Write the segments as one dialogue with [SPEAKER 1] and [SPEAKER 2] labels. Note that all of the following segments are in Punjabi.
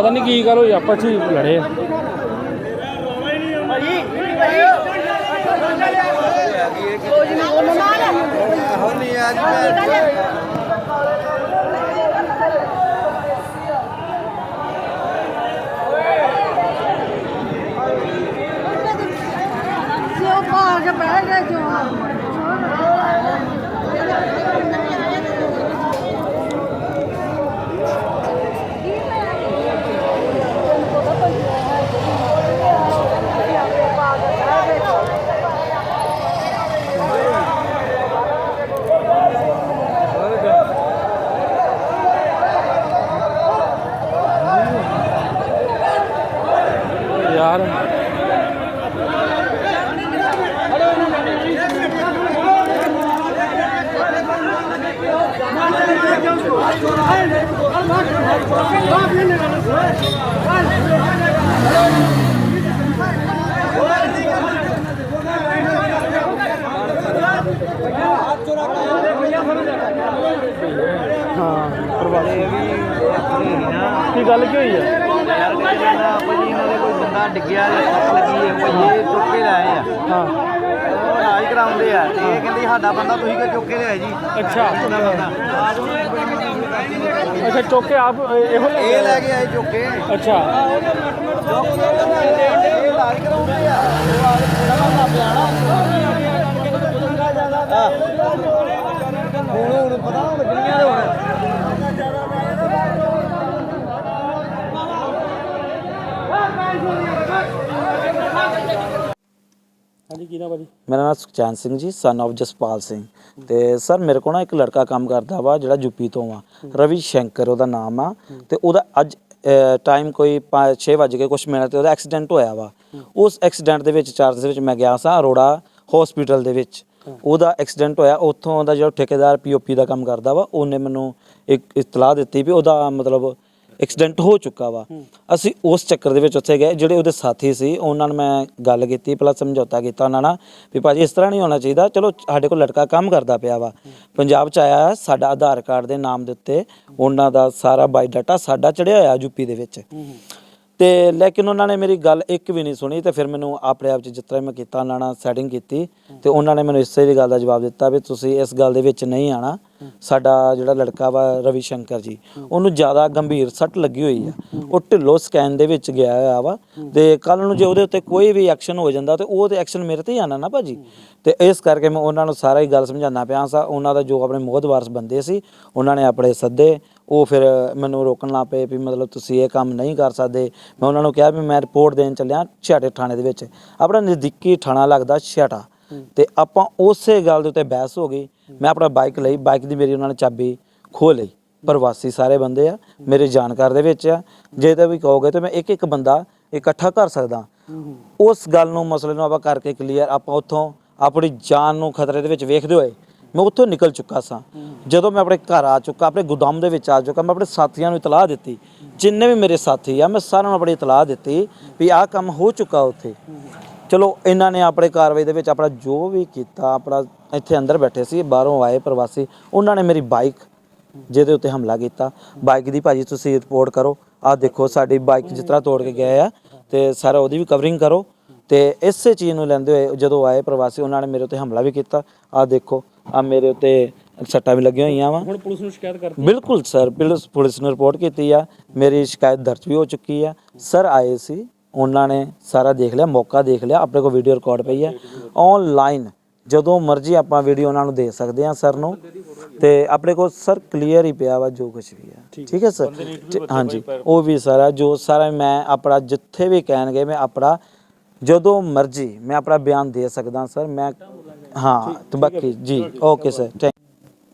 [SPEAKER 1] ਪਤਾ ਨਹੀਂ ਕੀ ਗੱਲ ਹੋਈ ਆਪਸ 'ਚ ਹੀ ਲੜੇ ਆ।
[SPEAKER 2] ਸਿਓ ਪਾ ਬਹਿ ਗਏ ਜੋ
[SPEAKER 1] ਹਾਂ ਪ੍ਰਵਾਸੀ ਕੀ ਗੱਲ ਕੀ ਹੋਈ ਆ?
[SPEAKER 3] ਯਾਰ ਕਹਿੰਦਾ ਭਾਜੀ ਦੇ ਕੋਈ ਬੰਦਾ ਡਿੱਗਿਆ ਜਾਂ ਸੱਟ ਲੱਗੀ ਹੈ। ਇਹ ਚੁੱਕ ਕੇ ਲਾਏ ਆ
[SPEAKER 1] ਹਾਂ
[SPEAKER 3] ਉਹ ਇਲਾਜ ਕਰਾਉਂਦੇ ਆ ਤੇ ਇਹ ਕਹਿੰਦੇ ਸਾਡਾ ਬੰਦਾ ਤੁਸੀਂ ਕਿਉਂ ਚੁੱਕ ਕੇ ਲਿਆਏ ਜੀ?
[SPEAKER 1] ਅੱਛਾ।
[SPEAKER 3] ਬੰਦਾ।
[SPEAKER 1] ਅੱਛਾ ਚੁੱਕ ਆਪ ਇਹੋ ਲੈ
[SPEAKER 3] ਇਹ ਲੈ ਕੇ ਆਏ ਚੁੱਕ।
[SPEAKER 1] ਅੱਛਾ।
[SPEAKER 3] ਇਹ ਇਲਾਜ ਕਰਾਉਂਦੇ ਆ ਉਹ ਆ ਜਿਹੜਾ ਬੰਦਾ ਪਿਆ ਨਾ ਆਹ। ਹੁਣ ਹੁਣ ਪਤਾ ਹੁਣ ਦੁਨੀਆ ਦੇ ਹੁਣ
[SPEAKER 1] ਹਾਂਜੀ ਕੀ ਨਾ ਭਾਜੀ
[SPEAKER 4] ਮੇਰਾ ਨਾਮ ਸੁਖਚੈਨ ਸਿੰਘ ਜੀ ਸਨ of ਜਸਪਾਲ ਸਿੰਘ। ਤੇ ਸਰ ਮੇਰੇ ਕੋਲ ਨਾ ਇੱਕ ਲੜਕਾ ਕੰਮ ਕਰਦਾ ਵਾ ਜਿਹੜਾ ਯੂਪੀ ਤੋਂ ਆ। ਰਵੀ ਸ਼ੰਕਰ ਉਹਦਾ ਨਾਮ ਆ। ਤੇ ਉਹਦਾ ਅੱਜ ਟਾਈਮ ਕੋਈ 6 ਵਜੇ ਕੇ ਕੁਝ ਮਿੰਟ ਤੇ ਉਹਦਾ ਐਕਸੀਡੈਂਟ ਹੋਇਆ ਵਾ। ਉਸ ਐਕਸੀਡੈਂਟ ਦੇ ਵਿੱਚ ਚਾਰਜ ਦੇ ਵਿੱਚ ਮੈਂ ਗਿਆ ਸਾਂ ਅਰੋੜਾ ਹਸਪੀਟਲ ਦੇ ਵਿੱਚ। ਉਹਦਾ ਐਕਸੀਡੈਂਟ ਹੋਇਆ ਉੱਥੋਂ ਦਾ ਜਿਹੜਾ ਠੇਕੇਦਾਰ ਪੀਓਪੀ ਦਾ ਕੰਮ ਕਰਦਾ ਵਾ ਉਹਨੇ ਮੈਨੂੰ ਇੱਕ ਇਤਲਾਹ ਦਿੱਤੀ ਵੀ ਉਹਦਾ ਮਤਲਬ ਐਕਸੀਡੈਂਟ ਹੋ ਚੁੱਕਾ ਵਾ। ਅਸੀਂ ਉਸ ਚੱਕਰ ਦੇ ਵਿੱਚ ਉੱਥੇ ਗਏ ਜਿਹੜੇ ਉਹਦੇ ਸਾਥੀ ਸੀ ਉਹਨਾਂ ਨਾਲ ਮੈਂ ਗੱਲ ਕੀਤੀ ਪਲੱਸ ਸਮਝੌਤਾ ਕੀਤਾ ਉਹਨਾਂ ਨਾਲ ਵੀ ਭਾਜੀ ਇਸ ਤਰ੍ਹਾਂ ਨਹੀਂ ਹੋਣਾ ਚਾਹੀਦਾ ਚਲੋ ਸਾਡੇ ਕੋਲ ਲੜਕਾ ਕੰਮ ਕਰਦਾ ਪਿਆ ਵਾ। ਪੰਜਾਬ ਚ ਆਇਆ ਸਾਡਾ ਆਧਾਰ ਕਾਰਡ ਦੇ ਨਾਮ ਦੇ ਉੱਤੇ ਉਹਨਾਂ ਦਾ ਸਾਰਾ ਬਾਇਓਡਾਟਾ ਸਾਡਾ ਚੜਿਆ ਹੋਇਆ ਯੂਪੀ ਦੇ ਵਿੱਚ। ਤੇ ਲੇਕਿਨ ਉਹਨਾਂ ਨੇ ਮੇਰੀ ਗੱਲ ਇੱਕ ਵੀ ਨਹੀਂ ਸੁਣੀ ਤੇ ਫਿਰ ਮੈਨੂੰ ਆਪਣੇ ਆਪ ਚ ਜਿਸ ਤਰ੍ਹਾਂ ਮੈਂ ਕੀਤਾ ਉਹਨਾਂ ਨਾਲ ਸੈਟਿੰਗ ਕੀਤੀ ਤੇ ਉਹਨਾਂ ਨੇ ਮੈਨੂੰ ਇਸੇ ਦੀ ਗੱਲ ਦਾ ਜਵਾਬ ਦਿੱਤਾ ਵੀ ਤੁਸੀਂ ਇਸ ਗੱਲ ਦੇ ਵਿੱਚ ਨਹੀਂ ਆਣਾ ਸਾਡਾ ਜਿਹੜਾ ਲੜਕਾ ਵਾ ਰਵੀ ਸ਼ੰਕਰ ਜੀ, ਉਹਨੂੰ ਜ਼ਿਆਦਾ ਗੰਭੀਰ ਸੱਟ ਲੱਗੀ ਹੋਈ ਆ। ਉਹ ਢਿੱਲੋ ਸਕੈਨ ਦੇ ਵਿੱਚ ਗਿਆ ਹੋਇਆ ਵਾ ਤੇ ਕੱਲ ਨੂੰ ਜੇ ਉਹਦੇ ਉੱਤੇ ਕੋਈ ਵੀ ਐਕਸ਼ਨ ਹੋ ਜਾਂਦਾ ਤੇ ਉਹ ਤੇ ਐਕਸ਼ਨ ਮੇਰੇ ਤੇ ਹੀ ਆਣਾ ਨਾ ਭਾਜੀ। ਤੇ ਇਸ ਕਰਕੇ ਮੈਂ ਉਹਨਾਂ ਨੂੰ ਸਾਰਾ ਹੀ ਗੱਲ ਸਮਝਾਉਣਾ ਪਿਆ ਸਾਂ। ਉਹਨਾਂ ਦਾ ਜੋ ਆਪਣੇ ਮੋਹਦਵਾਰਸ ਬੰਦੇ ਸੀ, ਉਹਨਾਂ ਨੇ ਆਪਣੇ ਸੱਦੇ, ਉਹ ਫਿਰ ਮੈਨੂੰ ਰੋਕਣ ਲੱਗ ਪਏ ਵੀ ਮਤਲਬ ਤੁਸੀਂ ਇਹ ਕੰਮ ਨਹੀਂ ਕਰ ਸਕਦੇ। ਮੈਂ ਉਹਨਾਂ ਨੂੰ ਕਿਹਾ ਵੀ ਮੈਂ ਰਿਪੋਰਟ ਦੇਣ ਚੱਲਿਆ ਛਿਆਟੇ ਥਾਣੇ ਦੇ ਵਿੱਚ। ਆਪਣਾ ਨਜ਼ਦੀਕੀ ਥਾਣਾ ਲੱਗਦਾ ਛਿਆਟਾ ਤੇ ਆਪਾਂ ਉਸੇ ਗੱਲ ਦੇ ਉੱਤੇ ਬਹਿਸ ਹੋ ਗਈ। ਮੈਂ ਆਪਣਾ ਬਾਈਕ ਲਈ ਬਾਈਕ ਦੀ ਮੇਰੀ ਉਹਨਾਂ ਨੇ ਚਾਬੀ ਖੋਹ ਲਈ। ਪ੍ਰਵਾਸੀ ਸਾਰੇ ਬੰਦੇ ਆ, ਮੇਰੇ ਜਾਣਕਾਰ ਦੇ ਵਿੱਚ ਆ। ਜੇ ਤਾਂ ਵੀ ਕਹੋਗੇ ਤੇ ਮੈਂ ਇੱਕ ਇੱਕ ਬੰਦਾ ਇਕੱਠਾ ਕਰ ਸਕਦਾ। ਉਸ ਗੱਲ ਨੂੰ, ਮਸਲੇ ਨੂੰ ਆਪਾਂ ਕਰਕੇ ਕਲੀਅਰ ਆਪਾਂ ਉੱਥੋਂ ਆਪਣੀ ਜਾਨ ਨੂੰ ਖਤਰੇ ਦੇ ਵਿੱਚ ਵੇਖਦੇ ਹੋਏ ਮੈਂ ਉੱਥੋਂ ਨਿਕਲ ਚੁੱਕਾ ਸਾਂ। ਜਦੋਂ ਮੈਂ ਆਪਣੇ ਘਰ ਆ ਚੁੱਕਾ, ਆਪਣੇ ਗੋਦਾਮ ਦੇ ਵਿੱਚ ਆ ਚੁੱਕਾ, ਮੈਂ ਆਪਣੇ ਸਾਥੀਆਂ ਨੂੰ ਇਤਲਾਹ ਦਿੱਤੀ। ਜਿੰਨੇ ਵੀ ਮੇਰੇ ਸਾਥੀ ਆ, ਮੈਂ ਸਾਰਿਆਂ ਨੂੰ ਆਪਣੀ ਇਤਲਾਹ ਦਿੱਤੀ ਵੀ ਆਹ ਕੰਮ ਹੋ ਚੁੱਕਾ ਉੱਥੇ। ਚਲੋ ਇਹਨਾਂ ਨੇ ਆਪਣੇ ਕਾਰਵਾਈ ਦੇ ਵਿੱਚ ਆਪਣਾ ਜੋ ਵੀ ਕੀਤਾ ਆਪਣਾ ਇੱਥੇ ਅੰਦਰ ਬੈਠੇ ਸੀ ਬਾਹਰੋਂ ਆਏ ਪ੍ਰਵਾਸੀ ਉਹਨਾਂ ਨੇ ਮੇਰੀ ਬਾਈਕ ਜਿਹਦੇ ਉੱਤੇ ਹਮਲਾ ਕੀਤਾ। ਬਾਈਕ ਦੀ ਭਾਜੀ ਤੁਸੀਂ ਰਿਪੋਰਟ ਕਰੋ। ਆਹ ਦੇਖੋ ਸਾਡੀ ਬਾਈਕ ਜਿਸ ਤਰ੍ਹਾਂ ਤੋੜ ਕੇ ਗਏ ਆ ਤੇ ਸਾਰਾ ਉਹਦੀ ਵੀ ਕਵਰਿੰਗ ਕਰੋ। ਤੇ ਇਸੇ ਚੀਜ਼ ਨੂੰ ਲੈਂਦੇ ਹੋਏ ਜਦੋਂ ਆਏ ਪ੍ਰਵਾਸੀ ਉਹਨਾਂ ਨੇ ਮੇਰੇ ਉੱਤੇ ਹਮਲਾ ਵੀ ਕੀਤਾ। ਆਹ ਦੇਖੋ ਆ ਮੇਰੇ ਉੱਤੇ ਸੱਟਾਂ ਵੀ ਲੱਗੀਆਂ ਹੋਈਆਂ ਵਾ।
[SPEAKER 1] ਹੁਣ ਪੁਲਿਸ ਨੂੰ ਸ਼ਿਕਾਇਤ ਕਰ
[SPEAKER 4] ਬਿਲਕੁਲ ਸਰ ਪੁਲਿਸ ਪੁਲਿਸ ਨੂੰ ਰਿਪੋਰਟ ਕੀਤੀ ਆ। ਮੇਰੀ ਸ਼ਿਕਾਇਤ ਦਰਜ ਵੀ ਹੋ ਚੁੱਕੀ ਆ। ਸਰ ਆਏ ਸੀ। ਉਹਨਾਂ ਨੇ ਸਾਰਾ ਦੇਖ ਲਿਆ ਮੌਕਾ ਦੇਖ ਲਿਆ ਆਪਣੇ ਕੋਲ ਵੀਡੀਓ ਰਿਕਾਰਡ ਪਈ ਆ ਆਨਲਾਈਨ ਜਦੋਂ ਮਰਜ਼ੀ ਆਪਾਂ ਵੀਡੀਓ ਉਹਨਾਂ ਨੂੰ ਦੇ ਸਕਦੇ ਆ ਸਰ ਨੂੰ। ਤੇ ਆਪਣੇ ਕੋਲ ਸਰ ਕਲੀਅਰ ਹੀ ਪਿਆ ਵਾ ਜੋ ਕੁਝ ਵੀ ਆ ਠੀਕ ਹੈ। ਸਰ ਹਾਂਜੀ ਉਹ ਵੀ ਸਾਰਾ ਜੋ ਸਾਰਾ ਮੈਂ ਆਪਣਾ ਜਿੱਥੇ ਵੀ ਕਹਿਣਗੇ ਮੈਂ ਆਪਣਾ ਜਦੋਂ ਮਰਜ਼ੀ ਮੈਂ ਆਪਣਾ ਬਿਆਨ ਦੇ ਸਕਦਾ ਸਰ ਮੈਂ ਹਾਂ ਤੇ ਬਾਕੀ ਜੀ ਓਕੇ ਸਰ ਥੈਂਕ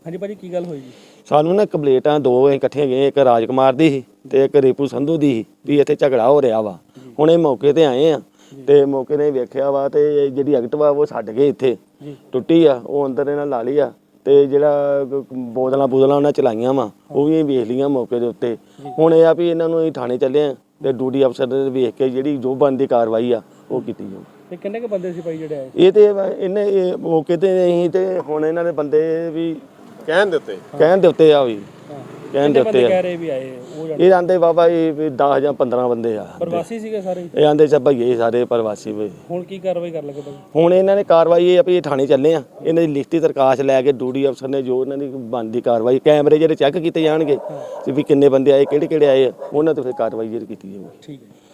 [SPEAKER 1] ਹਾਂਜੀ ਭਾਜੀ ਕੀ ਗੱਲ ਹੋਈ ਜੀ?
[SPEAKER 5] ਸਾਨੂੰ ਨਾ ਕੰਪਲੇਂਟਾਂ ਦੋ ਇਕੱਠੇ ਗਏ ਇੱਕ ਰਾਜਕੁਮਾਰ ਦੀ ਸੀ ਤੇ ਇੱਕ ਰੀਪੂ ਸੰਧੂ ਦੀ ਸੀ ਵੀ ਇੱਥੇ ਝਗੜਾ ਹੋ ਰਿਹਾ ਵਾ। ਹੁਣ ਇਹ ਮੌਕੇ ਤੇ ਆਏ ਆ ਤੇ ਮੌਕੇ ਨੇ ਵੇਖਿਆ ਵਾ ਤੇ ਇਹ ਜਿਹੜੀ ਐਕਟਿਵਾ ਉਹ ਛੱਡ ਗਏ ਇੱਥੇ ਟੁੱਟੀ ਆ ਉਹ ਅੰਦਰ ਇਹਨਾਂ ਲਾ ਲਈ ਆ ਤੇ ਜਿਹੜਾ ਬੋਤਲਾਂ ਬੋਤਲਾਂ ਉਹਨਾਂ ਚਲਾਈਆਂ ਵਾ ਉਹ ਵੀ ਵੇਖ ਲਈਆਂ ਮੌਕੇ ਦੇ ਉੱਤੇ। ਹੁਣ ਇਹ ਆ ਵੀ ਇਹਨਾਂ ਨੂੰ ਅਸੀਂ ਥਾਣੇ ਚੱਲੇ ਆ ਤੇ ਡਿਊਟੀ ਅਫਸਰ ਨੇ ਵੇਖ ਕੇ ਜਿਹੜੀ ਜੋ ਬਣਦੀ ਕਾਰਵਾਈ ਆ ਉਹ ਕੀਤੀ ਜਾਊ।
[SPEAKER 1] ਤੇ ਕਿੰਨੇ ਕੁ ਬੰਦੇ ਸੀ ਭਾਈ ਜਿਹੜੇ ਆਏ
[SPEAKER 5] ਇਹ ਤੇ ਇਹਨੇ ਇਹ ਮੌਕੇ ਤੇ ਅਸੀਂ ਤੇ ਹੁਣ ਇਹਨਾਂ ਦੇ ਬੰਦੇ ਵੀ
[SPEAKER 6] ਕਹਿਣ ਦਿੱਤੇ।
[SPEAKER 5] ਕਹਿਣ ਦੇ ਉੱਤੇ ਆ ਵੀ। ਕਹਿਣ ਦੇ ਉੱਤੇ ਆ।
[SPEAKER 1] ਕਹਿ ਰਹੇ ਵੀ ਆਏ ਉਹ ਜਾਣੇ
[SPEAKER 5] ਇਹ ਆਂਦੇ ਬਾਬਾ ਇਹ 10 ਜਾਂ 15 ਬੰਦੇ ਆ।
[SPEAKER 1] ਪ੍ਰਵਾਸੀ ਸੀਗੇ ਸਾਰੇ? ਹੀ?
[SPEAKER 5] ਇਹ ਆਂਦੇ ਚ ਭਈਏ ਸਾਰੇ ਪ੍ਰਵਾਸੀ ਵੀ।
[SPEAKER 1] ਹੁਣ ਕੀ ਕਾਰਵਾਈ ਕਰ ਲੱਗੇ ਭਾਈ?
[SPEAKER 5] ਹੁਣ ਇਹਨਾਂ ਨੇ ਕਾਰਵਾਈ ਇਹ ਆ ਵੀ ਇਹ ਥਾਣੇ ਚੱਲੇ ਆ। ਇਹਨਾਂ ਦੀ ਲਿਖਤੀ ਤਰਕਾਸ਼ ਲੈ ਕੇ ਡਿਊਟੀ ਅਫਸਰ ਨੇ ਜੋ ਇਹਨਾਂ ਦੀ ਬਣਦੀ ਕਾਰਵਾਈ ਕੈਮਰੇ ਜਿਹੜੇ ਚੈੱਕ ਕੀਤੇ ਜਾਣਗੇ ਤੇ ਵੀ ਕਿੰਨੇ ਬੰਦੇ ਆਏ ਕਿਹੜੇ ਕਿਹੜੇ ਆਏ ਆ ਉਹਨਾਂ ਤੇ ਫਿਰ ਕਾਰਵਾਈ ਜਿਹੜੀ ਕੀਤੀ ਜਾਊਗੀ।
[SPEAKER 1] ਠੀਕ ਹੈ।